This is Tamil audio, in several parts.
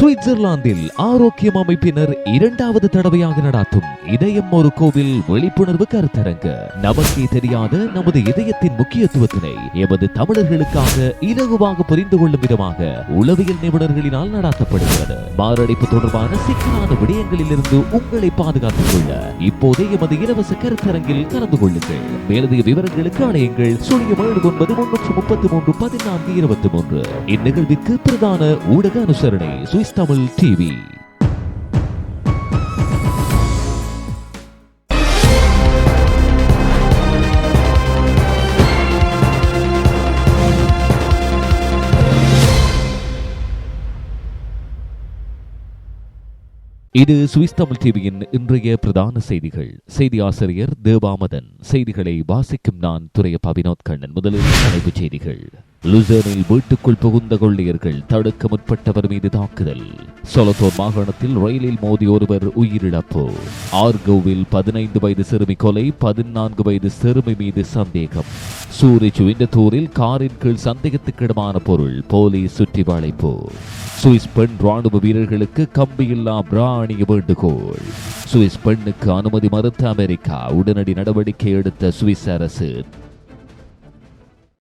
சுவிட்சர்லாந்தில் ஆரோக்கியம் அமைப்பினர் இரண்டாவது தடவையாக நடாத்தும் இதயம் ஒரு கோவில் விழிப்புணர்வு கருத்தரங்கு. நமக்கே தெரியாத நமது இதயத்தின் முக்கியத்துவத்தினை எமது தமிழர்களுக்காக இலகுவாக புரிந்து கொள்ளும் விதமாக உளவியல் நிபுணர்களினால் நடாத்தப்படுகிறது. மாரடைப்பு தொடர்பான சிக்கலான விடயங்களில் இருந்து உங்களை பாதுகாத்துக் கொள்ள இப்போதே எமது இலவச கருத்தரங்கில் கலந்து கொள்ளுங்கள். மேலதிக விவரங்களுக்கு அழையுங்கள் சுழியம் ஏழு ஒன்பது முன்னூற்று முப்பத்தி மூன்று பதினான்கு இருபத்தி மூன்று. இந்நிகழ்விற்கு பிரதான ஊடக அனுசரணை சுவிஸ் தமிழ் டிவி இது சுவிஸ் தமிழ் டிவியின் இன்றைய பிரதான செய்திகள். செய்தி ஆசிரியர் தேவாமதன் செய்திகளை வாசிக்கும் நான் துறைய பவினோத் கண்ணன் முதலில் தலைப்புச் செய்திகள். லுசேனில் வீட்டுக்குள் புகுந்த கொள்ளையர்கள் தடுக்க முற்பட்டவர் மீது தாக்குதல். சொலத்தோர் மாகாணத்தில் ரயிலில் மோதி ஒருவர் உயிரிழப்பு. ஆர்கோவில் பதினைந்து வயது சிறுமி கொலை பதினான்கு வயது சிறுமி மீது சந்தேகம். சூரிச் விண்டத்தூரில் காரின் கீழ் சந்தேகத்துக்கிடமான பொருள் போலீஸ் சுற்றி வளைப்பு. சுவிஸ் பெண் ராணுவ வீரர்களுக்கு கம்பியில்லா பிரா அணிய வேண்டுகோள். சுவிஸ் பெண்ணுக்கு அனுமதி மறுத்த அமெரிக்கா உடனடி நடவடிக்கை எடுத்த சுவிஸ் அரசு.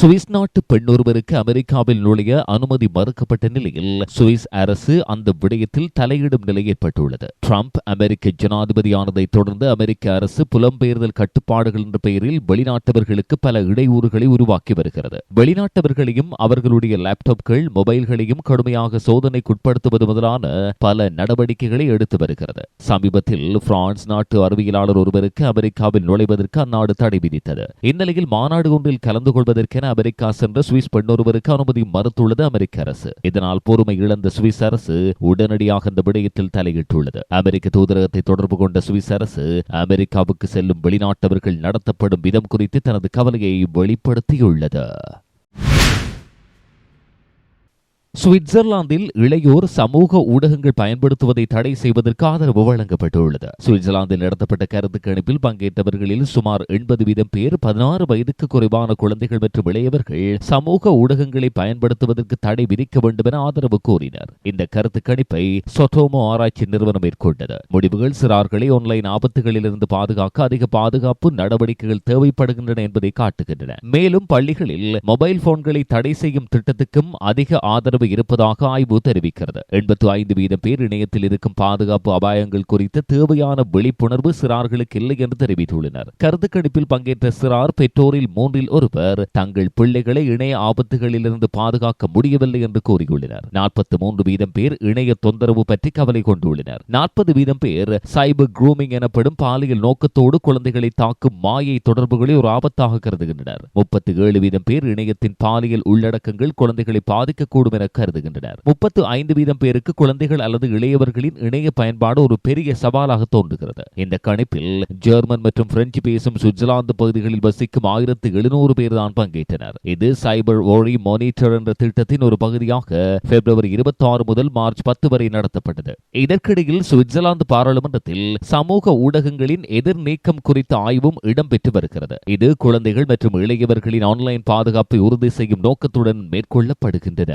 சுவிஸ் நாட்டு பெண் ஒருவருக்கு அமெரிக்காவில் நுழைய அனுமதி மறுக்கப்பட்ட நிலையில் சுவிஸ் அரசு அந்த விடயத்தில் தலையிடும் நிலை ஏற்பட்டுள்ளது. ட்ரம்ப் அமெரிக்க ஜனாதிபதியானதை தொடர்ந்து அமெரிக்க அரசு புலம்பெயர்தல் கட்டுப்பாடுகள் என்ற பெயரில் வெளிநாட்டவர்களுக்கு பல இடையூறுகளை உருவாக்கி வருகிறது. வெளிநாட்டவர்களையும் அவர்களுடைய லேப்டாப்கள் மொபைல்களையும் கடுமையாக சோதனைக்குட்படுத்துவது முதலான பல நடவடிக்கைகளை எடுத்து வருகிறது. சமீபத்தில் பிரான்ஸ் நாட்டு அறிவியலாளர் ஒருவருக்கு அமெரிக்காவில் நுழைவதற்கு அந்நாடு தடை விதித்தது. இந்நிலையில் மாநாடு ஒன்றில் கலந்து கொள்வதற்கு என அமெரிக்கா சென்ற சுவிஸ் பெண்ணொருவருக்கு அனுமதி மறுத்துள்ளது அமெரிக்க அரசு. இதனால் பொறுமை இழந்த சுவிஸ் அரசு உடனடியாக இந்த விடயத்தில் தலையிட்டுள்ளது. அமெரிக்க தூதரகத்தை தொடர்பு கொண்ட சுவிஸ் அரசு அமெரிக்காவுக்கு செல்லும் வெளிநாட்டவர்கள் நடத்தப்படும் விதம் குறித்து தனது கவலையை வெளிப்படுத்தியுள்ளது. சுவிட்சர்லாந்தில் இளையோர் சமூக ஊடகங்கள் பயன்படுத்துவதை தடை செய்வதற்கு ஆதரவு வழங்கப்பட்டுள்ளது. சுவிட்சர்லாந்தில் நடத்தப்பட்ட கருத்து கணிப்பில் பங்கேற்றவர்களில் சுமார் எண்பது வீதம் பேர் பதினாறு வயதுக்கு குறைவான குழந்தைகள் மற்றும் இளையவர்கள் சமூக ஊடகங்களை பயன்படுத்துவதற்கு தடை விதிக்க வேண்டும் என ஆதரவு கோரினர். இந்த கருத்து கணிப்பை சொட்டோமோ ஆராய்ச்சி நிறுவனம் மேற்கொண்டது. முடிவுகள் சிறார்களை ஆன்லைன் ஆபத்துகளிலிருந்து பாதுகாக்க அதிக பாதுகாப்பு நடவடிக்கைகள் தேவைப்படுகின்றன என்பதை காட்டுகின்றன. மேலும் பள்ளிகளில் மொபைல் போன்களை தடை செய்யும் திட்டத்துக்கும் அதிக ஆதரவு ஆதரவு இருப்பதாக ஆய்வு தெரிவிக்கிறது. எண்பத்தி ஐந்து வீதம் பேர் இணையத்தில் இருக்கும் பாதுகாப்பு அபாயங்கள் குறித்த தேவையான விழிப்புணர்வு சிறார்களுக்கு இல்லை என்று தெரிவித்துள்ளனர். கருத்து கணிப்பில் பங்கேற்ற சிறார் பெற்றோரில் மூன்றில் ஒருவர் தங்கள் பிள்ளைகளை இணைய ஆபத்துகளிலிருந்து பாதுகாக்க முடியவில்லை என்று கூறியுள்ளனர். நாற்பத்தி மூன்று வீதம் பேர் இணைய தொந்தரவு பற்றி கவலை கொண்டுள்ளனர். நாற்பது வீதம் பேர் சைபர் குரூமிங் எனப்படும் பாலியல் நோக்கத்தோடு குழந்தைகளை தாக்கும் மாயை தொடர்புகளை ஒரு ஆபத்தாக கருதுகின்றனர். முப்பத்தி ஏழு வீதம் பேர் இணையத்தின் பாலியல் உள்ளடக்கங்கள் குழந்தைகளை பாதிக்கக்கூடும் என கருதுகின்றனர். முப்பத்து ஐந்து வீதம் பேருக்கு குழந்தைகள் அல்லது இளையவர்களின் இணைய பயன்பாடு ஒரு பெரிய சவாலாக தோன்றுகிறது. இந்த கணிப்பில் ஜெர்மன் மற்றும் பிரெஞ்சு பேசும் சுவிட்சர்லாந்து பகுதிகளில் வசிக்கும் ஆயிரத்து எழுநூறு பேர் தான் பங்கேற்றனர். இது சைபர் ஒழி மானிட்டர் என்ற திட்டத்தின் ஒரு பகுதியாக பிப்ரவரி இருபத்தி ஆறு முதல் மார்ச் பத்து வரை நடத்தப்பட்டது. இதற்கிடையில் சுவிட்சர்லாந்து பாராளுமன்றத்தில் சமூக ஊடகங்களின் எதிர் நீக்கம் குறித்த ஆய்வும் இடம்பெற்று வருகிறது. இது குழந்தைகள் மற்றும் இளையவர்களின் ஆன்லைன் பாதுகாப்பை உறுதி செய்யும் நோக்கத்துடன் மேற்கொள்ளப்படுகின்றன.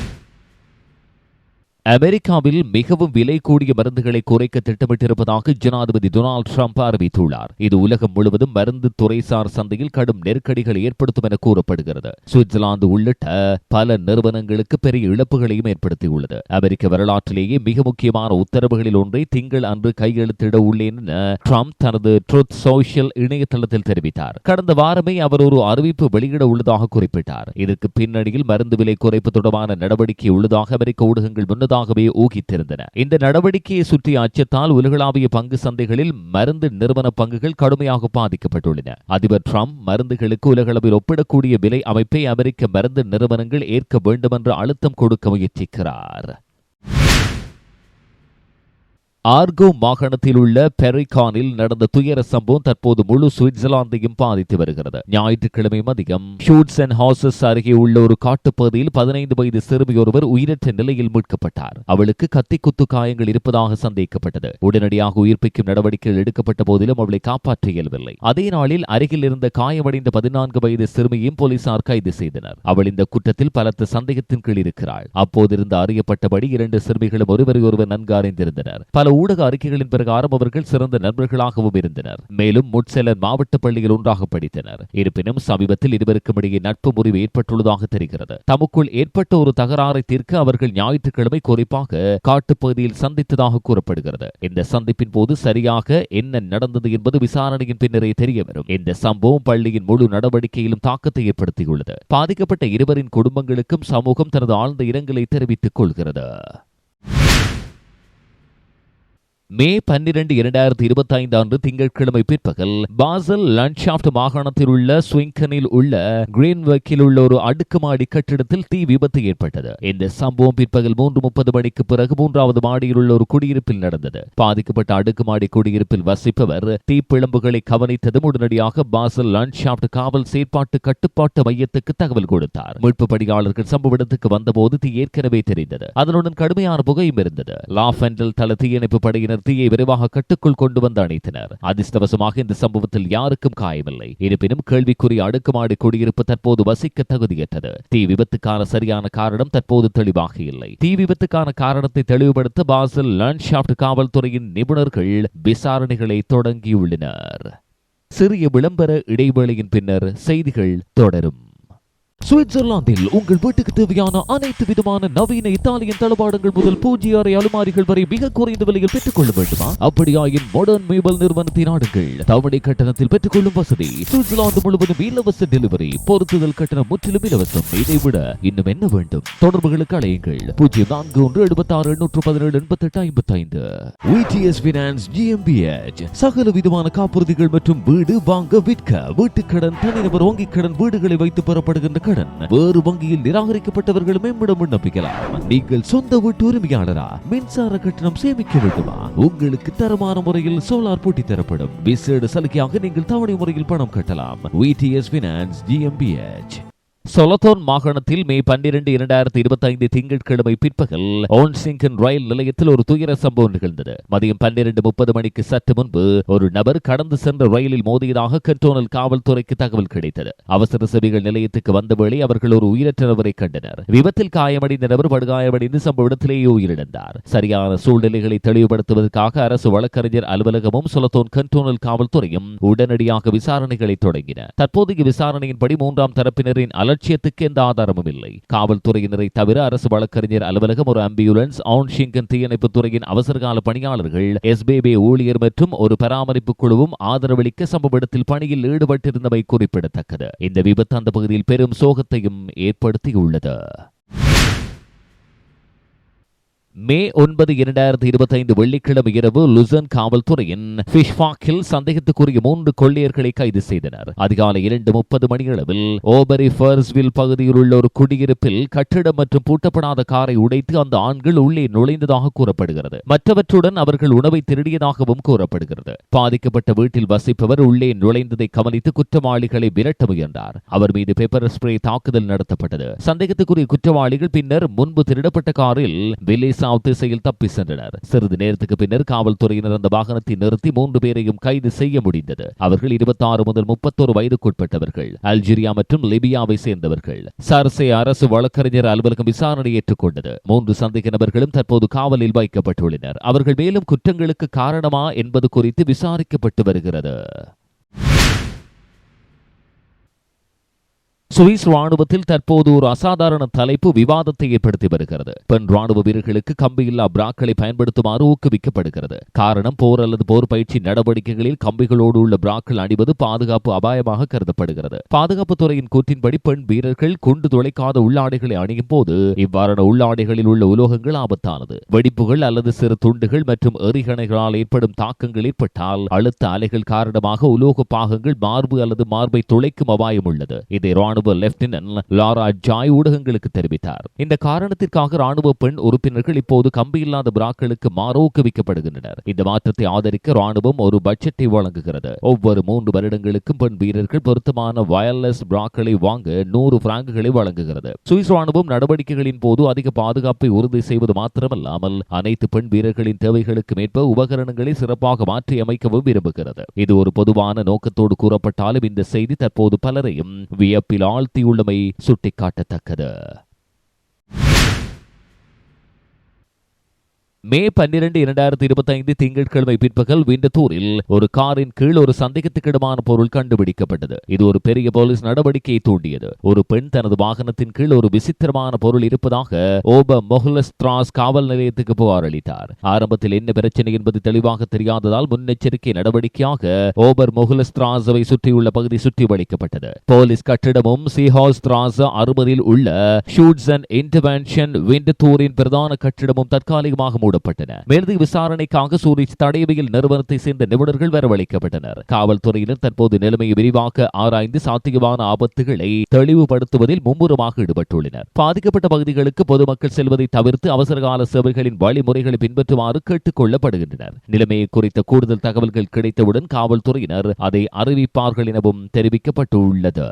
அமெரிக்காவில் மிகவும் விலை கூடிய மருந்துகளை குறைக்க திட்டமிட்டிருப்பதாக ஜனாதிபதி டொனால்டு ட்ரம்ப் அறிவித்துள்ளார். இது உலகம் முழுவதும் மருந்து துறைசார் சந்தையில் கடும் நெருக்கடிகள் ஏற்படுத்தும் என கூறப்படுகிறது. சுவிட்சர்லாந்து உள்ளிட்ட பல நிறுவனங்களுக்கு பெரிய இழப்புகளையும் ஏற்படுத்தியுள்ளது. அமெரிக்க வரலாற்றிலேயே மிக முக்கியமான உத்தரவுகளில் ஒன்றை திங்கள் அன்று கையெழுத்திட உள்ளேன் என ட்ரம்ப் தனது ட்ரூத் சோஷியல் இணையதளத்தில் தெரிவித்தார். கடந்த வாரமே அவர் ஒரு அறிவிப்பு வெளியிட உள்ளதாக குறிப்பிட்டார். இதற்கு பின்னணியில் மருந்து விலை குறைப்பு தொடர்பான நடவடிக்கை உள்ளதாக அமெரிக்க ஊடகங்கள் முன்னதாக முன்னதாகவே ஊகித்திருந்தன. இந்த நடவடிக்கையை சுற்றிய அச்சத்தால் உலகளாவிய பங்கு சந்தைகளில் மருந்து நிறுவன பங்குகள் கடுமையாக பாதிக்கப்பட்டுள்ளன. அதிபர் டிரம்ப் மருந்துகளுக்கு உலகளவில் ஒப்பிடக்கூடிய விலை அமைப்பை அமெரிக்க மருந்து நிறுவனங்கள் ஏற்க வேண்டுமென்ற அழுத்தம் கொடுக்க முயற்சிக்கிறார். ஆர்கோ மாகாணத்தில் உள்ள பெரிகானில் நடந்த துயர சம்பவம் தற்போது முழு சுவிட்சர்லாந்தையும் பாதித்து வருகிறது. ஞாயிற்றுக்கிழமை மதியம் ஷூட்ஸ் அண்ட் ஹாசஸ் அருகே உள்ள ஒரு காட்டுப்பகுதியில் பதினைந்து வயது சிறுமி ஒருவர் உயிரற்ற நிலையில் மீட்கப்பட்டார். அவளுக்கு கத்தி குத்து காயங்கள் இருப்பதாக சந்தேகிக்கப்பட்டது உடனடியாக உயிர்ப்பிக்கும் நடவடிக்கைகள் எடுக்கப்பட்ட போதிலும் அவளை காப்பாற்ற இயலவில்லை. அதே நாளில் அருகில் இருந்த காயமடைந்த பதினான்கு வயது சிறுமியும் போலீசார் கைது செய்தனர். அவள் இந்த குற்றத்தில் பலத்த சந்தேகத்தின் கீழ் இருக்கிறாள். அப்போதிருந்து அறியப்பட்டபடி இரண்டு சிறுமிகளும் ஒருவரையொருவர் நன்கு அறிந்திருந்தனர். பல ஊடக அறிக்கைகளின் பிரகாரம் அவர்கள் சிறந்த நண்பர்களாகவும் இருந்தனர். மேலும் முட்செலர் மாவட்ட பள்ளியில் ஒன்றாக படித்தனர். இருப்பினும் சமீபத்தில் இருவருக்கும் இடையே நட்பு முறிவு ஏற்பட்டுள்ளதாக தெரிகிறது. தமக்குள் ஏற்பட்ட ஒரு தகராறை தீர்க்க அவர்கள் ஞாயிற்றுக்கிழமை குறிப்பாக காட்டுப்பகுதியில் சந்தித்ததாக கூறப்படுகிறது. இந்த சந்திப்பின் போது சரியாக என்ன நடந்தது என்பது விசாரணையின் பின்னரே தெரிய வரும் இந்த சம்பவம் பள்ளியின் முழு நடவடிக்கையிலும் தாக்கத்தை ஏற்படுத்தியுள்ளது. பாதிக்கப்பட்ட இருவரின் குடும்பங்களுக்கும் சமூகம் தனது ஆழ்ந்த இரங்கலை தெரிவித்துக் கொள்கிறது. மே பன்னிரண்டு இரண்டாயிரத்தி இருபத்தி ஐந்து அன்று திங்கட்கிழமை பிற்பகல் பாசல் லண்ட்ஷாப்ட் மாகாணத்தில் உள்ள ஸ்விங்கனில் உள்ள கிரீன்வெக்கில் உள்ள ஒரு அடுக்குமாடி கட்டிடத்தில் தீ விபத்து ஏற்பட்டது. இந்த சம்பவம் பிற்பகல் மூன்று முப்பது மணிக்கு பிறகு மூன்றாவது மாடியில் உள்ள ஒரு குடியிருப்பில் நடந்தது. பாதிக்கப்பட்ட அடுக்குமாடி குடியிருப்பில் வசிப்பவர் தீப்பிழம்புகளை கவனித்ததும் உடனடியாக பாசல் லண்ட்ஷாப்ட் காவல் செயற்பாட்டு கட்டுப்பாட்டு மையத்துக்கு தகவல் கொடுத்தார். மீட்பு பணியாளர்கள் சம்பவ இடத்துக்கு வந்தபோது தீ ஏற்கனவே தெரிந்தது. அதனுடன் கடுமையான புகையும் இருந்தது. லாஃபெண்டல் தள தீயணைப்பு படையினர் தீயை விரைவாக கட்டுக்குள் கொண்டு வந்து அணைத்தனர். அதிர்ஷ்டவசமாக இந்த சம்பவத்தில் யாருக்கும் காயமில்லை. இருப்பினும் கேள்விக்குரிய அடுக்குமாடி குடியிருப்பு தற்போது வசிக்க தகுதியற்றது. தீ விபத்துக்கான சரியான காரணம் தற்போது தெளிவாக இல்லை. தீ விபத்துக்கான காரணத்தை தெளிவுபடுத்த பாசல் லேண்ட்ஷாப்ட் காவல்துறையின் நிபுணர்கள் விசாரணைகளை தொடங்கியுள்ளனர். சிறிய விளம்பர இடைவேளையின் பின்னர் செய்திகள் தொடரும். சுவிட்சர்லாந்தில் உங்கள் வீட்டுக்கு தேவையான அனைத்து விதமான நவீன இத்தாலியன் தளபாடங்கள் முதல் பூஜ்ய அறை அலுமாரிகள் வரை மிக குறைந்த விலையில் பெற்றுக் கொள்ள வேண்டுமா? அப்படியாயின் மாடர்ன் மேபல் நிறுவனத்தை நாடுங்கள் தவணை கட்டணத்தில் பெற்றுக்கொள்ளும் வசதி சுவிட்சர்லாந்து முழுவதும் இலவச டெலிவரி பொருத்துதல் கட்டணம் முற்றிலும் இலவசம். இதை விட இன்னும் என்ன வேண்டும்? தொடர்புகளுக்கு அழையுங்கள். பூஜ்ஜியம் நான்கு ஒன்று எழுபத்தி ஆறு எண்ணூற்று பதினேழு எண்பத்தி எட்டு ஐம்பத்தி ஐந்து விடிஎஸ் பினான்ஸ் ஜிஎம்பிஎச் சகல விதமான காப்புறுதிகள் மற்றும் வீடு வாங்க விற்க வீட்டுக்கடன் தனிநபர் வங்கிக் கடன் வீடுகளை வைத்து பெறப்படுகின்ற கடன் வேறு வங்கியில் நிராகரிக்கப்பட்டவர்கள் மேம்பட விண்ணப்பிக்கலாம். நீங்கள் சொந்த வீட்டு உரிமையாளரா? மின்சார கட்டணம் சேமிக்க வேண்டுமா? உங்களுக்கு தரமான முறையில் சோலார் போட்டி தரப்படும். விசேட சலுகையாக நீங்கள் தவணை முறையில் பணம் கட்டலாம். விடிஎஸ் பினான்ஸ் ஜிஎம்பிஎச் சொலத்தோன் மாகாணத்தில் மே பன்னிரண்டு இரண்டாயிரத்தி இருபத்தி ஐந்து திங்கட்கிழமை பிற்பகல் ஓன்சிங்கன் ரயில் நிலையத்தில் ஒரு துயர சம்பவம் நிகழ்ந்தது. மதியம் பன்னிரண்டு முப்பது மணிக்கு சற்று முன்பு ஒரு நபர் கடந்து சென்ற ரயிலில் மோதியதாக கண்டோனல் காவல்துறைக்கு தகவல் கிடைத்தது. அவசர சேவைகள் நிலையத்துக்கு வந்த வேளை அவர்கள் ஒரு உயிரற்ற நபரை கண்டனர். விபத்தில் காயமடைந்த நபர் படுகாயமடைந்து சம்பவ இடத்திலேயே உயிரிழந்தார். சரியான சூழ்நிலைகளை தெளிவுபடுத்துவதற்காக அரசு வழக்கறிஞர் அலுவலகமும் சொலத்தோன் கண்டோனல் காவல்துறையும் உடனடியாக விசாரணைகளை தொடங்கின. தற்போதைய விசாரணையின்படி மூன்றாம் தரப்பினரின் அலட்சியத்துக்கு எந்த ஆதாரமும் இல்லை. காவல்துறையினரை தவிர அரசு வழக்கறிஞர் அலுவலகம் ஒரு ஆம்புலன்ஸ் ஆன்ஷிங்கன் தீயணைப்பு துறையின் அவசரகால பணியாளர்கள் எஸ்பிபி ஊழியர் மற்றும் ஒரு பராமரிப்பு குழுவும் ஆதரவளிக்க சம்பவ இடத்தில் பணியில் ஈடுபட்டிருந்தமை குறிப்பிடத்தக்கது. இந்த விபத்து அந்த பகுதியில் பெரும் சோகத்தையும் ஏற்படுத்தியுள்ளது. மே ஒன்பது இரண்டாயிரத்தி இருபத்தி ஐந்து வெள்ளிக்கிழமை இரவு லுசன் காவல்துறையின் ஃபிஷ்பாக்கில் சந்தேகத்துக்குரிய மூன்று கொள்ளையர்களை கைது செய்தனர். அதிகாலை இரண்டு முப்பது மணியளவில் ஓபரி ஃபர்ஸ்வில் பகுதியில் உள்ள ஒரு குடியிருப்பில் கட்டிடம் மற்றும் பூட்டப்படாத காரை உடைத்து அந்த ஆண்கள் உள்ளே நுழைந்ததாக கூறப்படுகிறது. மற்றவற்றுடன் அவர்கள் உணவை திருடியதாகவும் கூறப்படுகிறது. பாதிக்கப்பட்ட வீட்டில் வசிப்பவர் உள்ளே நுழைந்ததை கவனித்து குற்றவாளிகளை விரட்ட முயன்றார். அவர் மீது பெப்பர் ஸ்ப்ரே தாக்குதல் நடத்தப்பட்டது. சந்தேகத்துக்குரிய குற்றவாளிகள் பின்னர் முன்பு திருடப்பட்ட காரில் வில்லேஸ் சவுத் திசையில் தப்பி சென்றனர் சிறிது நேரத்துக்கு பின்னர் காவல்துறையினர் அந்த வாகனத்தை நிறுத்தி மூன்று பேரையும் கைது செய்ய முடிந்தது. அவர்கள் இருபத்தி ஆறு முதல் முப்பத்தோரு வயதுக்குட்பட்டவர்கள் அல்ஜீரியா மற்றும் லிபியாவை சேர்ந்தவர்கள். சர்சே அரசு வழக்கறிஞர் அலுவலகம் விசாரணை ஏற்றுக்கொண்டது. மூன்று சந்தேக நபர்களும் தற்போது காவலில் வைக்கப்பட்டுள்ளனர். அவர்கள் மேலும் குற்றங்களுக்கு காரணமா என்பது குறித்து விசாரிக்கப்பட்டு வருகிறது. சுவிஸ் ராணுவத்தில் தற்போது ஒரு அசாதாரண தலைப்பு விவாதத்தை ஏற்படுத்தி வருகிறது. பெண் ராணுவ வீரர்களுக்கு கம்பியில்லா பிராக்களை பயன்படுத்துமாறு ஊக்குவிக்கப்படுகிறது. காரணம் போர் அல்லது போர் பயிற்சி நடவடிக்கைகளில் கம்பிகளோடு உள்ள பிராக்கள் அணிவது பாதுகாப்பு அபாயமாக கருதப்படுகிறது. பாதுகாப்பு துறையின் கூற்றின்படி பெண் வீரர்கள் குண்டு துளைக்காத உள்ளாடைகளை அணியும் போது இவ்வாறான உள்ளாடைகளில் உள்ள உலோகங்கள் ஆபத்தானது. வெடிப்புகள் அல்லது சிறு துண்டுகள் மற்றும் எரிகணைகளால் ஏற்படும் தாக்கங்கள் ஏற்பட்டால் அழுத்த அலைகள் காரணமாக உலோக பாகங்கள் மார்பு அல்லது மார்பை துளைக்கும் அபாயம் உள்ளது. இதை ராணுவ ராணுவ லெப்டினன்ட் லாரா ஜாய் ஊடகங்களுக்கு தெரிவித்தார். இந்த காரணத்திற்காக ராணுவ பெண் உறுப்பினர்கள் இப்போது கம்பியில்லாத பிராக்களுக்கு மாற ஊக்குவிக்கப்படுகின்றனர் இந்த மாற்றத்தை ஆதரிக்க ராணுவம் ஒரு பட்ஜெட்டை வழங்குகிறது. ஒவ்வொரு மூன்று வருடங்களுக்கும் பெண் வீரர்கள் பொருத்தமான வயர்லெஸ் பிராக்களை வாங்க நூறு பிராங்குகளை வழங்குகிறது. சுவிஸ் ராணுவம் நடவடிக்கைகளின் போது அதிக பாதுகாப்பை உறுதி செய்வது மாத்திரமல்லாமல் அனைத்து பெண் வீரர்களின் தேவைகளுக்கு மேற்ப உபகரணங்களை சிறப்பாக மாற்றி அமைக்கவும் விரும்புகிறது. இது ஒரு பொதுவான நோக்கத்தோடு கூறப்பட்டாலும் இந்த செய்தி தற்போது பலரையும் வியப்பில் ஆழ்த்தியுள்ளமை சுட்டிக்காட்டத்தக்கது. மே பன்னிரண்டு இரண்டாயிரத்தி இருபத்தி ஐந்து திங்கட்கிழமை பிற்பகல் விண்டத்தூரில் ஒரு காரின் கீழ் ஒரு சந்தேகத்துக்கிடமான பொருள் கண்டுபிடிக்கப்பட்டது. இது ஒரு பெரிய போலீஸ் நடவடிக்கையை தூண்டியது. ஒரு பெண் தனது வாகனத்தின் கீழ் ஒரு விசித்திரமான பொருள் இருப்பதாக ஓப மொஹலஸ்திராஸ் காவல் நிலையத்துக்கு புகார் அளித்தார். ஆரம்பத்தில் என்ன பிரச்சனை என்பது தெளிவாக தெரியாததால் முன்னெச்சரிக்கை நடவடிக்கையாக ஓபர் மொஹலஸ்திராஸவை சுற்றியுள்ள பகுதி சுற்றி வளைக்கப்பட்டது. போலீஸ் கட்டிடமும் சீஹாஸ்திராஸ் அறுபதில் உள்ள ஷூட்ஸ் அண்ட் இன்டர்வென்ஷன் விண்டத்தூரின் பிரதான கட்டிடமும் தற்காலிகமாக மூடப்பட்டன. மேலதிக விசாரணைக்காக சூரிச் தடயவியல் நிறுவனத்தை சேர்ந்த நிபுணர்கள் வரவழைக்கப்பட்டனர். காவல்துறையினர் தற்போது நிலைமையை விரிவாக ஆராய்ந்து சாத்தியமான ஆபத்துகளை தெளிவுபடுத்துவதில் மும்முரமாக ஈடுபட்டுள்ளனர். பாதிக்கப்பட்ட பகுதிகளுக்கு பொதுமக்கள் செல்வதை தவிர்த்து அவசரகால சேவைகளின் வழிமுறைகளை பின்பற்றுமாறு கேட்டுக் கொள்ளப்படுகின்றனர். நிலைமையை குறித்த கூடுதல் தகவல்கள் கிடைத்தவுடன் காவல்துறையினர் அதை அறிவிப்பார்கள் எனவும் தெரிவிக்கப்பட்டுள்ளது.